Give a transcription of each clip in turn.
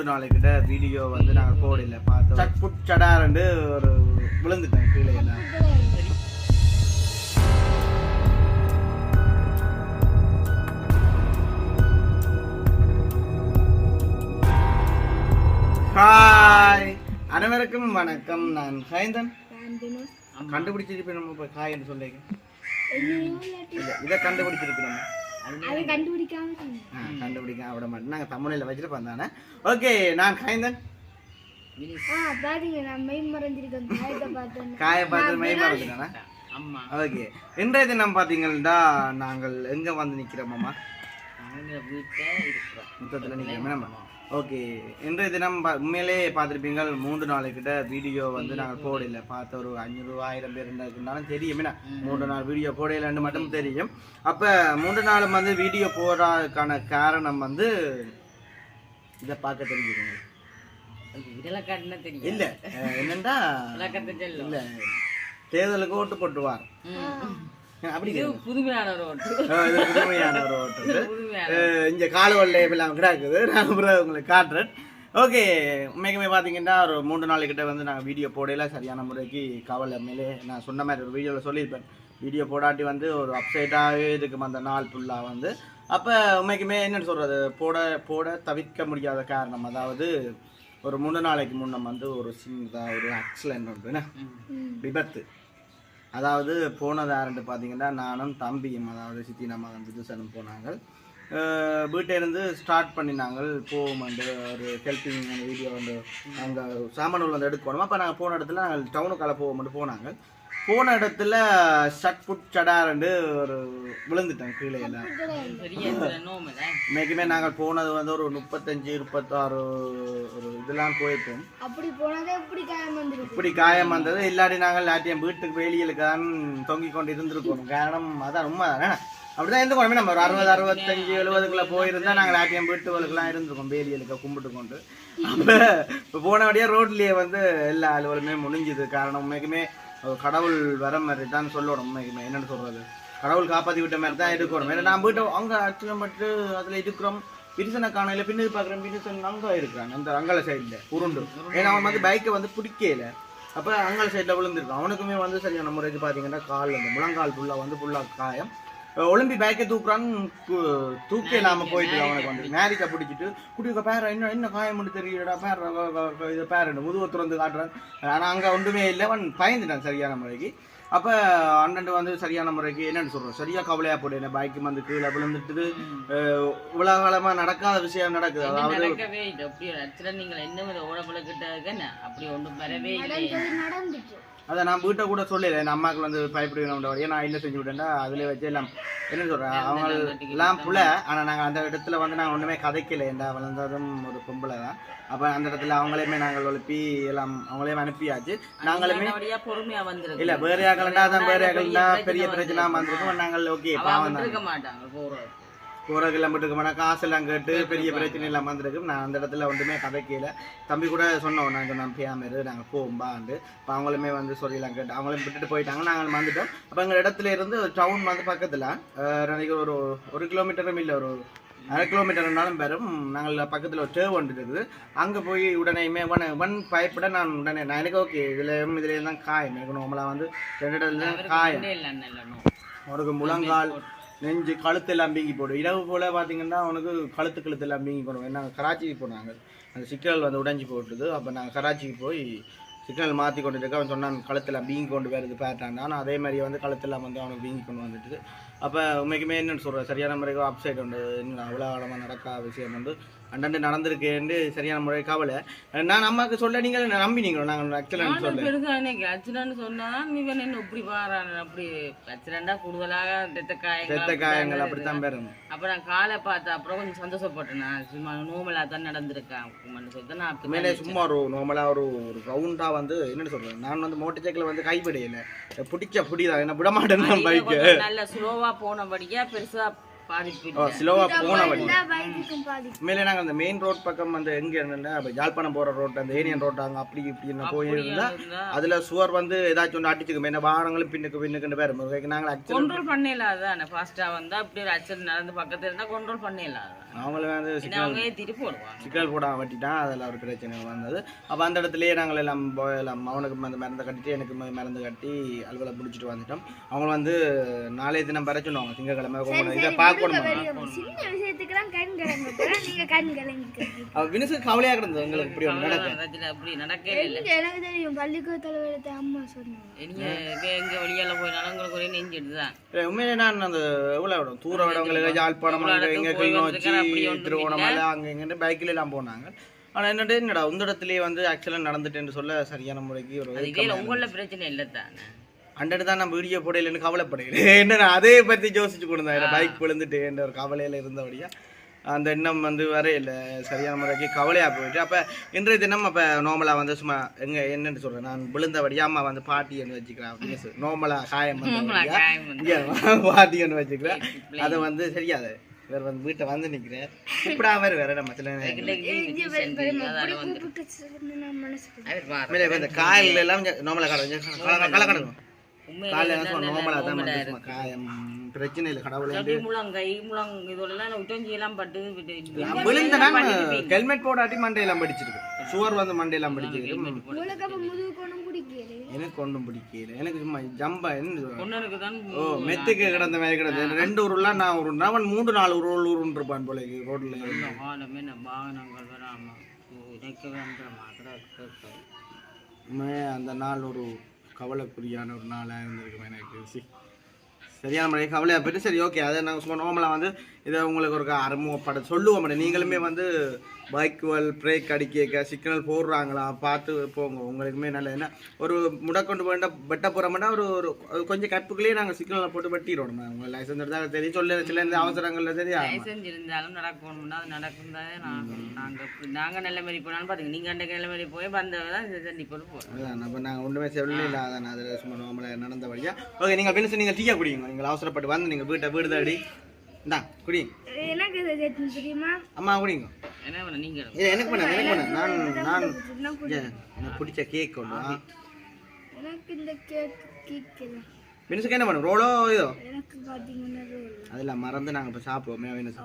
மூன்று நாளைக்கிட்ட வீடியோ வந்து நாங்கள் போடல பார்த்தோம். சட் புட் சடாரண்டு ஒரு விழுந்துட்டேன் கீழே எல்லாம். ஹாய் அனைவருக்கும் வணக்கம். நான் ஹைந்தன். கண்டுபிடிச்சிருப்பேன் நம்ம இப்போ காய் என்று சொல்லிங்க இதை கண்டுபிடிச்சிருப்போம் அதை கண்டுபிடிக்காம விட மாட்டேன். நாங்கள் தமிழில் வச்சுட்டு வந்தானே. ஓகே நான் ஓகே. இன்றைய தினம் பார்த்தீங்கன்னா நாங்கள் எங்கே வந்து இருக்கிறோம் மொத்தத்தில் நிற்கிறோமே நம்ம ஓகே இன்றைய தினம் உண்மையிலே பார்த்துருப்பீங்க மூன்று நாளைக்கிட்ட வீடியோ வந்து நாங்கள் போடல. பார்த்த ஒரு அஞ்சூறு ஆயிரம் பேர் இருந்தாலும் தெரியும். என்ன? மூன்று நாள் வீடியோ போடலன்னு மட்டும் தெரியும். அப்போ மூன்று நாளும் வந்து வீடியோ போடுறதுக்கான காரணம் வந்து இதை பார்க்க தெரிஞ்சுக்கோங்க. இல்லை. இல்லை. தேர்தலுக்கு ஓட்டு போட்டுவார். புதுமையான இங்க காலுவல்ல எல்லாம் கிடக்குது. நான் அப்புறம் உங்களுக்கு காட்டுறேன். ஓகே உண்மைக்குமே பார்த்தீங்கன்னா ஒரு மூன்று நாளைக்கிட்ட வந்து நாங்கள் வீடியோ போடையில சரியான முறைக்கு கவலை மேலே நான் சொன்ன மாதிரி ஒரு வீடியோவில் சொல்லியிருப்பேன். வீடியோ போடாட்டி வந்து ஒரு அப்சைட்டாகவே இருக்கும் அந்த நாள் ஃபுல்லாக வந்து. அப்போ உண்மைக்குமே என்னன்னு சொல்கிறது போட போட தவிர்க்க முடியாத காரணம். அதாவது ஒரு மூணு நாளைக்கு முன்னம் வந்து ஒரு சின்னதாக ஒரு ஆக்சிடென்ட் ம். விபத்து. அதாவது போனது யாருன்ட்டு பார்த்தீங்கன்னா நானும் தம்பியும் அதாவது சித்தி நம்ம விதுசனும் போனாங்க. அஹ் வீட்டை இருந்து ஸ்டார்ட் பண்ணினாங்க. போவோம் வந்து ஒரு ஹெல்பிங் வீடியோ வந்து அங்கே சாமானூர் வந்து எடுக்கணும் அப்போ நாங்கள் போன இடத்துல நாங்கள் டவுனுக்கால போவோம்னு போனாங்க. போன இடத்துல ஷட் புட் சடாரண்டு ஒரு விழுந்துட்டேன் கீழே எல்லாம். இன்னைக்குமே நாங்கள் போனது வந்து ஒரு முப்பத்தஞ்சு முப்பத்தாறு ஒரு இதெல்லாம் போயிருக்கோம். அப்படி போனதே இப்படி காயம் வந்திருக்கு இப்படி காயம் வந்தது. இல்லாட்டி நாங்கள் லாட்டியம் வீட்டுக்கு வெளியிலுக்கு தான் தொங்கிக் கொண்டு இருந்திருக்கோம் காரணம் அதான் உண்மை தானே அப்படிதான் இருந்துக்கோமே நம்ம ஒரு அறுபது அறுபத்தஞ்சு எழுபதுக்குள்ள போயிருந்தா நாங்கள் லாட்டியம் வீட்டுகளுக்கெல்லாம் இருந்திருக்கோம். வேலியலுக்கு கும்பிட்டு கொண்டு. அப்போ இப்போ போனபடியே ரோட்லயே வந்து எல்லா அலுவலுமே முடிஞ்சுது. காரணம் உண்மைக்குமே கடவுள் வர மாதிரி தான் சொல்லணும் உண்மைக்குமே. என்னன்னு சொல்றது? கடவுள் காப்பாற்றி விட்ட மாதிரி தான் இருக்கணும். ஏன்னா நான் வீட்டை அங்கே அச்சுரம்பட்டு அதில் இருக்கிறோம். பிரிசனை காணையில் பின்னாடி பார்க்குறேன் பிரிசன் அங்கே இருக்கிறான். அந்த அங்கல சைடில் உருண்டு. ஏன்னா அவன் வந்து பைக்கை வந்து பிடிக்கல. அப்போ அங்கல சைடில் விழுந்திருக்கான். அவனுக்குமே வந்து சரியான முறைக்கு பார்த்தீங்கன்னா கால் அந்த முழங்கால் ஃபுல்லாக வந்து ஃபுல்லாக காயம். ஒலிம்பி பைக்கை தூக்குறான்னு தூக்க இல்லாம போயிட்டு அவனுக்கு வந்து. மேரிக்கை பிடிச்சிட்டு குடிக்க பேர என்ன என்ன காயம் மட்டும் தெரியலடா பேர இது பேர முதுவை திறந்து காட்டுறான். ஆனால் அங்கே ஒன்றுமே இல்லை. அவன் பயந்துட்டான் சரியான முறைக்கு. அப்போ அண்ணன் வந்து சரியான முறைக்கு என்னன்னு சொல்கிறோம் சரியா கவலையா போடு என்ன பைக்கு வந்து கீழே விழுந்துட்டு இவ்வளோ காலமாக நடக்காத விஷயம் நடக்குது. அதாவது நடக்கவே இல்லை. அப்படி ஒரு ஆக்சிடென்ட் நீங்கள் என்ன கிட்ட என்ன? அப்படி ஒன்றும் வரவே இல்லை அதை நான் வீட்டை கூட சொல்லல. என் அம்மாவுக்கு வந்து பயப்படுவேன் நான் என்ன செஞ்சு விட்டேன்டா? அதில் வச்சு எல்லாம் என்ன சொல்கிறேன் அவங்க எல்லாம் புல ஆனால் நாங்கள் அந்த இடத்துல வந்து நாங்கள் ஒன்றுமே கதைக்கல. ஏண்டா வளர்ந்ததும் ஒரு பொம்பளை தான். அப்போ அந்த இடத்துல அவங்களையுமே நாங்கள் எழுப்பி எல்லாம் அவங்களையும் அனுப்பியாச்சு. நாங்களுமே நல்லபடியா பொறுமையா வந்திருக்கு இல்லை வேறு யாக்கலண்டா தான் வேறு யாக்கலண்டா பெரிய பிரச்சனை வந்திருக்கும். நாங்கள் ஓகே பாவம் தான். போகிற கிலோமீட்டருக்கு போனால் காசெல்லாம் கேட்டு பெரிய பிரச்சனை எல்லாம் வந்திருக்கு நான் அந்த இடத்துல ஒன்றுமே கதைக்கல. தம்பி கூட சொன்னோம் நாங்கள் நான் பேமரு நாங்கள் போகும்பாண்டு இப்போ அவங்களுமே வந்து சொல்லலாம் கேட்டு அவங்களும் விட்டுட்டு போயிட்டாங்க. நாங்கள் வந்துட்டோம். அப்போ எங்கள் இடத்துல இருந்து டவுன் வந்து பக்கத்தில் நினைக்கிற ஒரு ஒரு கிலோமீட்டரும் இல்லை ஒரு அரை கிலோமீட்டர்னாலும் பெறும். நாங்கள் பக்கத்தில் ஒரு டேவ் ஒன்று இருக்குது. அங்கே போய் உடனேயுமே ஒன் ஒன் பயப்பட நான் உடனே நான் எனக்கு ஓகே இதுலேயும் இதுலேயும் தான் காயம். எனக்கு நார்மலாக வந்து ரெண்டு இடத்துல காயம். உனக்கு முழங்கால் நெஞ்சு கழுத்து எல்லாம் வீங்கி போடும். இரவு போல பார்த்தீங்கன்னா அவனுக்கு கழுத்து கழுத்து எல்லாம் வீங்கி போடும். நாங்கள் கராச்சிக்கு போனாங்க. அந்த சிக்னல் வந்து உடைஞ்சி போட்டுது. அப்போ நாங்கள் கராச்சிக்கு போய் சிக்னல் மாற்றி கொண்டு இருக்க அவன் சொன்னான் கழுத்தில் பீங்கி கொண்டு வருது பேட்டான். ஆனால் அதே மாதிரி வந்து கழுத்தெல்லாம் வந்து அவனுக்கு பீங்கி கொண்டு வந்துட்டு அப்போ உண்மைக்குமே என்னன்னு சொல்கிறேன் சரியான முறைக்கு அப்சைட் உண்டு. இன்னும் அவ்வளோ ஆழமாக நடக்காத விஷயம் வந்து அண்டண்டு நடந்திருக்கேன்னு சரியான முறை கவலை. நான் அம்மாவுக்கு சொல்ல நீங்கள் நம்பினீங்களோ நாங்கள்? ஆக்சுவலாக சொல்ல பெருசா எனக்கு ஆக்சிடென்ட் சொன்னா இவன் என்ன இப்படி வாரான் அப்படி ஆக்சிடென்டா கூடுதலாக ரத்த காயங்கள் ரத்த காயங்கள் அப்படித்தான் பெறும் அப்ப நான் காலை பார்த்தேன் அப்புறம் கொஞ்சம் சந்தோஷப்பட்டேன் நான். சும்மா நோமலா தான் நடந்திருக்கேன். சொல்லிட்டு நான் அப்படி உண்மையிலே சும்மா ஒரு நார்மலாக ஒரு ஒரு ரவுண்டாக வந்து என்னன்னு சொல்கிறேன் நான் வந்து மோட்டர் சைக்கிள் வந்து கைப்பிடையில. பிடிச்ச பிடிதான். என்ன விட மாட்டேன் பைக்கு. நல்ல ஸ்லோவா போனபடியா பெருசா. ஸ்லோவாக போன வழி. உண்மையிலே நாங்கள் அந்த மெயின் ரோட் பக்கம் வந்து எங்கே இருந்தேன்னா இப்போ யாழ்ப்பாணம் போகிற ரோட் அந்த ஏரியன் ரோட் அங்கே அப்படி இப்படின்னு போயிருந்தா இருந்தா அதில் சுவர் வந்து ஏதாச்சும் ஒன்று அடிச்சுக்கும். என்ன வாகனங்களும் பின்னுக்கு பின்னுக்குன்னு பேர் நாங்கள் கண்ட்ரோல் பண்ணிடலாம் அதான்? ஃபாஸ்டா வந்தா அப்படி ஒரு ஆக்சிடென்ட் நடந்து பக்கத்துல இருந்தா கண்ட்ரோல் பண்ணிடலாம் அவங்கள வந்து சிக்னல் சிக்கல் போடாம வட்டிட்டான் அதில் ஒரு பிரச்சனை வந்தது. அப்போ அந்த இடத்துலயே நாங்கள் எல்லாம் போயலாம் அவனுக்கு அந்த மருந்தை கட்டிட்டு எனக்கு ம- மருந்து கட்டி அலுவலை பிடிச்சிட்டு வந்துட்டோம். அவங்க வந்து நாளைய தினம் பெற சொன்னாங்க திங்கக்கிழமை இதை பார்க்கணும் சின்ன விஷயத்துக்குலாம் கண் கலங்க நீங்க கண் கலங்கிக்கிறீங்க அவ வினுசு கவலையாக கிடந்தது எங்களுக்கு இப்படி ஒன்று நடக்கும் அவ்வளவுதான் அப்படி நடக்கவே இல்லை. எங்க எனக்கு தெரியும் பள்ளிக்கூட தலைவரத்தை அம்மா சொன்னாங்க. உண்மையிலே நான் அந்த எவ்வளோ விடும் தூர விடவங்களுக்கு யாழ்ப்பாணம் இங்கே கிளிநொச்சி வந்திருக்காரு, அப்படி திருவோணமலை அங்கே இங்கே பைக்கில் எல்லாம் போனாங்க. ஆனால் என்னட்டு என்னடா இந்த இடத்துலயே வந்து ஆக்சுவலாக நடந்துட்டேன்னு சொல்ல சரியான முறைக்கு ஒரு உங்கள பிரச்சனை இல்லை தானே அண்டர் தான் நம்ம வீடியோ போடையிலன்னு கவலைப்படுகிறேன். என்ன அதே பற்றி யோசிச்சு கொண்டு பைக் விழுந்துட்டு என்ற ஒரு கவலையில் இருந்தபடியா அந்த எண்ணம் வந்து வரையில. சரியான முறைக்கு கவலையாக போயிட்டு அப்போ இன்றைய தினம் அப்போ நார்மலாக வந்து சும்மா எங்க என்னன்னு சொல்கிறேன் நான் விழுந்தபடியா அம்மா வந்து பாட்டின்னு வச்சுக்கிறேன் அப்படின்னு நார்மலாக காயம் பாட்டின்னு வச்சுக்கிறேன் அதை வந்து சரியாது வேறு வந்து வீட்டை வந்து நிற்கிறேன் இப்படா வேறு வேற நம்ம சில இந்த காயில் எல்லாம் நார்மலாக கடை உண்மையிலே காலையில் நார்மலாக தான் காயம் பிரச்சனை இல்லை கடவுளே. முழங்கை முழங் இதெல்லாம் எல்லாம் பட்டு விழுந்தனா. ஹெல்மெட் போடாட்டி மண்டையெல்லாம் படிச்சிருக்கு. சுவர் வந்து மண்டையெல்லாம் பிடிக்கல எனக்கு ஒன்றும் பிடிக்கல. எனக்கு சும்மா ஜம்ப என்ன ஓ மெத்துக்கு கிடந்த மாதிரி கிடந்தது. ரெண்டு உருளாம் நான் உருண்டா அவன் மூன்று நாலு உருள் உருண்டு இருப்பான் போல ரோட்ல. அந்த நாள் ஒரு கவலைக்குரியான ஒரு நாளாக இருந்திருக்கும் எனக்கு. சி சரியான முறை கவலையாக போயிட்டு சரி ஓகே. அதை நாங்கள் சும்மா நார்மலாக வந்து இதை உங்களுக்கு ஒரு அறிமுகப்பட சொல்லுவோம். நீங்களுமே வந்து பைக்குவல் பிரேக் அடிக்க சிக்னல் போடுறாங்களா? பார்த்து போங்க. உங்களுக்குமே நல்லது. என்ன ஒரு முடக்கொண்டு போயிட்டா வெட்ட போகிறோம்னா ஒரு ஒரு ஒரு கொஞ்சம் கற்புக்குள்ளேயே நாங்கள் சிக்னலை போட்டு வெட்டிடுவோம் உங்கள் லைசன்ஸ் எடுத்தால் தெரியும். சொல்ல சில இந்த அவசரங்களில் தெரியும். லைசன்ஸ் இருந்தாலும் நடக்கணும்னா அது நடக்கும் தான் நாங்கள் நாங்கள் நல்ல மாதிரி போனாலும் பார்த்துங்க நீங்கள் அன்றைக்கு நல்ல மாதிரி போய் வந்தவங்க தான் தண்ணி போட்டு போகிறோம் அதான். அப்போ நாங்கள் ஒன்றுமே சொல்லல. இல்லை அதான். அதில் சும்மா நார்மலாக நடந்த வழியா. ஓகே நீங்கள் பின்னிச்சு நீங்கள் டீயா குடிங்க. நீங்கள் அவசரப்பட்டு வந்து நீங்கள் வீட்டை வீடு தேடி. இந்தா குடிங்க எனக்கு தெரியுமா? அம்மா குடிங்க. என்ன பண்ண நீங்கள் இல்லை எனக்கு பண்ண எனக்கு பண்ண. நான் நான் எனக்கு பிடிச்ச கேக் ஒன்று எனக்கு இந்த கேக் கேட்கல பின்னுக்கு என்ன பண்ணும் ரோலோ இதோ. எனக்கு பாத்தீங்கன்னா roll. அதில் மறந்து நாங்கள் இப்போ சாப்பிடுவோமே வேணும்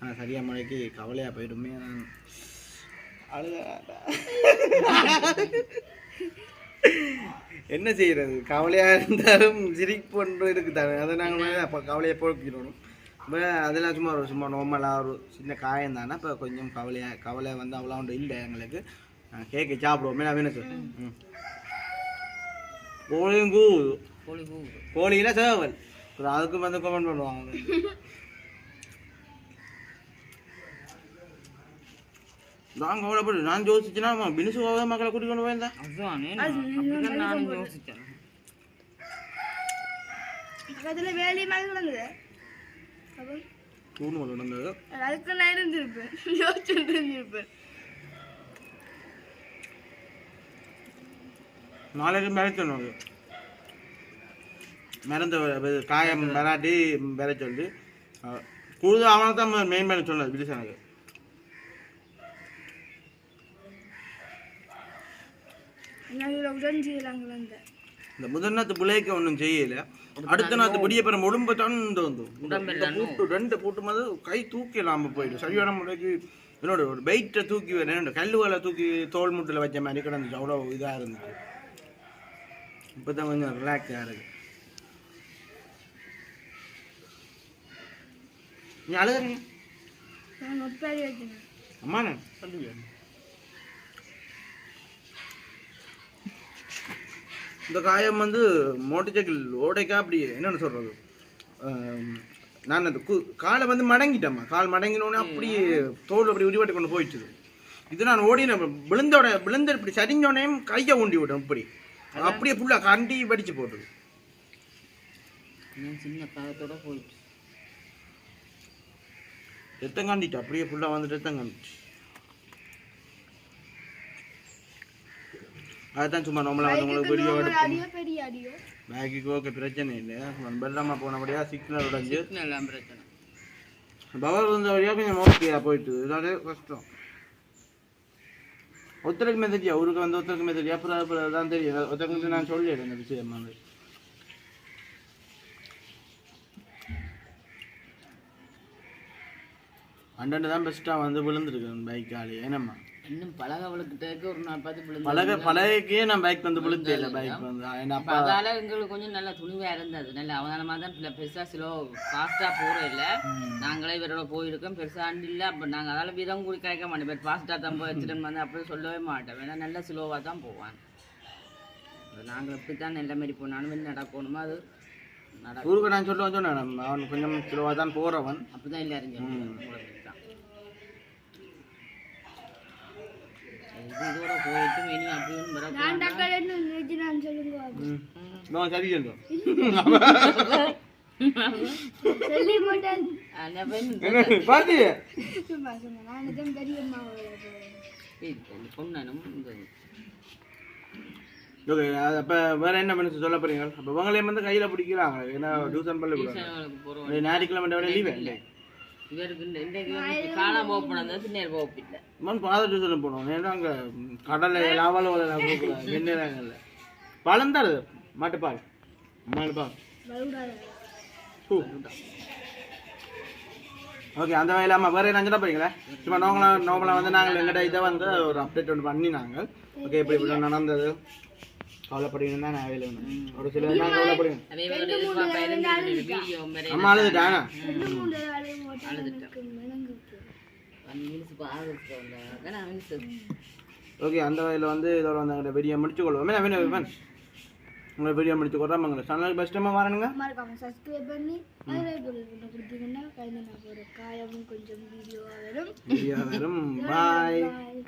ஆனால் சரியா முறைக்கு கவலையாக போயிடுமே. நான் அழுக என்ன செய்யறது? கவலையாக இருந்தாலும் சிரிப்பு ஒன்று இருக்குதானே? அதை நாங்கள் அப்போ கவலையை போக்கிடணும். இப்போ அதெல்லாம் சும்மா ஒரு சும்மா நார்மலாக ஒரு சின்ன காயம் தானே இப்போ கொஞ்சம் கவலையாக கவலை வந்து அவ்வளோ ஒன்று இல்லை எங்களுக்கு. கேக்கு சாப்பிடுவோமே. நான் வேணும் சார் ம். கோழியும் கூவுது கோழி கோழியில சேவல். அப்புறம் அதுக்கும் வந்து கமெண்ட் பண்ணுவாங்க. நான் கவலைப்படு நான் யோசிச்சுன்னா பினிசுவாக மக்களை கூட்டிக் கொண்டு போயிருந்தேன் அதுதானே வேலி மாதிரி தூணு நடந்தது அதுக்கு நான் இருந்திருப்பேன். யோசிச்சுட்டு இருந்திருப்பேன். நாளைக்கு மிரட்டணும் மிரந்த காயம் மிராட்டி விர சொல்லி. கூடுதல் அவனை தான் மெயின் பண்ண சொன்னது பிடிச்சனது இந்த முதல் நாத்து பிள்ளைக்கு ஒன்றும் செய்யல. அடுத்த நாத்து பிடிய பெற உடம்பு தான் வந்து. இந்த பூட்டு ரெண்டு பூட்டு மாதிரி கை தூக்கிலாம போயிடும். சரியான முறைக்கு என்னோட ஒரு வெயிட்டை தூக்கி ரெண்டு கல்லுகளை தூக்கி தோல் முட்டில் வச்ச மாதிரி கிடந்துச்சு. அவ்வளோ இதாக இருந்துச்சு. இப்போ தான் கொஞ்சம் ரிலாக்ஸாக இருக்கு. நீ வச்சேன் அம்மா நான் சொல்லுங்க. இந்த காயம் வந்து மோட்டர் சைக்கிள் ஓடைக்கா அப்படி என்னன்னு சொல்றது? ஆம், நான் அந்த கு காலை வந்து மடங்கிட்டேம்மா. கால் மடங்கினோடனே அப்படியே தோல் அப்படி உடிபட்டு கொண்டு போயிடுச்சு. இது நான் ஓடின விழுந்தோட விழுந்த இப்படி சரிஞ்சோடனே கையை ஊண்டி விட்டேன் இப்படி. அப்படியே ஃபுல்லாக கண்டி படிச்சு போட்டுது. சின்ன காலத்தோட போயிட்டு ரத்தம் காண்டிட்டு அப்படியே ஃபுல்லாக வந்துட்டு ரத்தம் காண்டிச்சு. அதுதான் சும்மா நம்மளா வந்து உங்களுக்கு வீடியோ எடுப்போம் பேக்குக்கு ஓகே பிரச்சனை இல்லை. வெள்ளமாக போனபடியாக சிக்னல் உடஞ்சி. எல்லாம் பிரச்சனை. பவர் வந்த வழியாக கொஞ்சம் ஓகேயா போயிட்டு இதாலே கஷ்டம். ஒருத்தருக்கு மெதடியா அவருக்கு வந்து ஒருத்தருக்கு மெதடியா அப்புறம் அப்புறம் தான் தெரியும். ஒருத்தருக்கு நான் சொல்லிடுறேன் இந்த விஷயம் அண்டண்டு தான் பெஸ்ட்டாக வந்து விழுந்துருக்கு பைக்காலே ஏனம்மா? இன்னும் பழகவளுக்கிட்ட ஒரு நாள் பார்த்து விழுந்து பழக பழகக்கே நான் பைக் வந்து இல்லை பைக் அப்பா அதால எங்களுக்கு கொஞ்சம் நல்ல துணிவா இருந்தது. நல்ல அவதானமா தான் பிள்ளை பெருசா ஸ்லோ ஃபாஸ்டா போற இல்ல. நாங்களே இவரோட போயிருக்கோம். பெருசா அண்டு இல்ல. அப்ப நாங்க அதால வீதம் கூடி கேட்க மாட்டோம். பட் ஃபாஸ்டா தான் போய் வச்சுட்டு வந்து அப்படி சொல்லவே மாட்டோம். ஏன்னா நல்ல ஸ்லோவா தான் போவான் அது நாங்க இப்படித்தான் நல்ல மாதிரி போனாலும் நடக்கணுமோ அது ஊருக்கு நான் சொல்லுவேன் சொன்னேன். அவன் கொஞ்சம் ஸ்லோவாக தான் போகிறவன் சொல்லுவாங்க. உங்களுக்கு தான். இது இதோட போயிட்டு இனி வர நான் சொல்லுங்க நான் சரி சொல்றேன் சொல்லி பொண்ணனும் இந்த ஓகே அப்போ வேற என்ன பண்ணி சொல்ல போறீங்க அப்போ உங்களையும் வந்து கையில் பிடிக்கிறாங்க ஏன்னா டியூஷன் பள்ளி ஞாயிற்றுக்கிழமை லீவே இவருக்கு கடலை லாவல வெண்ணெய்ல பழம் தருது மாட்டுப்பால். மாட்டுப்பால். ஓகே அந்த வகையில் அம்மா வேறு என்ன போறீங்களா? சும்மா நாங்களாம் நார்மலாக வந்து நாங்கள் எங்கிட்ட இதை வந்து ஒரு அப்டேட் ஒன்று பண்ணி நாங்கள் ஓகே இப்படி இப்படி நடந்தது. கவலைப்படுவீங்கன்னா நான் வேலை ஒரு சில மாதிரி அம்மா அழுதுட்டாங்க ஓகே அந்த வகையில் வந்து இதோட வந்து எங்களை வீடியோ முடிச்சு கொள்வோம். என்ன வேணும் உங்களை வீடியோ முடிச்சு கொள்றோம் உங்களை சேனலுக்கு பெஸ்ட்டமாக வரணுங்க. மறக்காம சப்ஸ்கிரைப் பண்ணி அதில் கொடுத்தீங்கன்னா கலந்து நான் ஒரு காயமும் கொஞ்சம் வீடியோவாக வரும். வீடியோ வரும். பாய் Bye.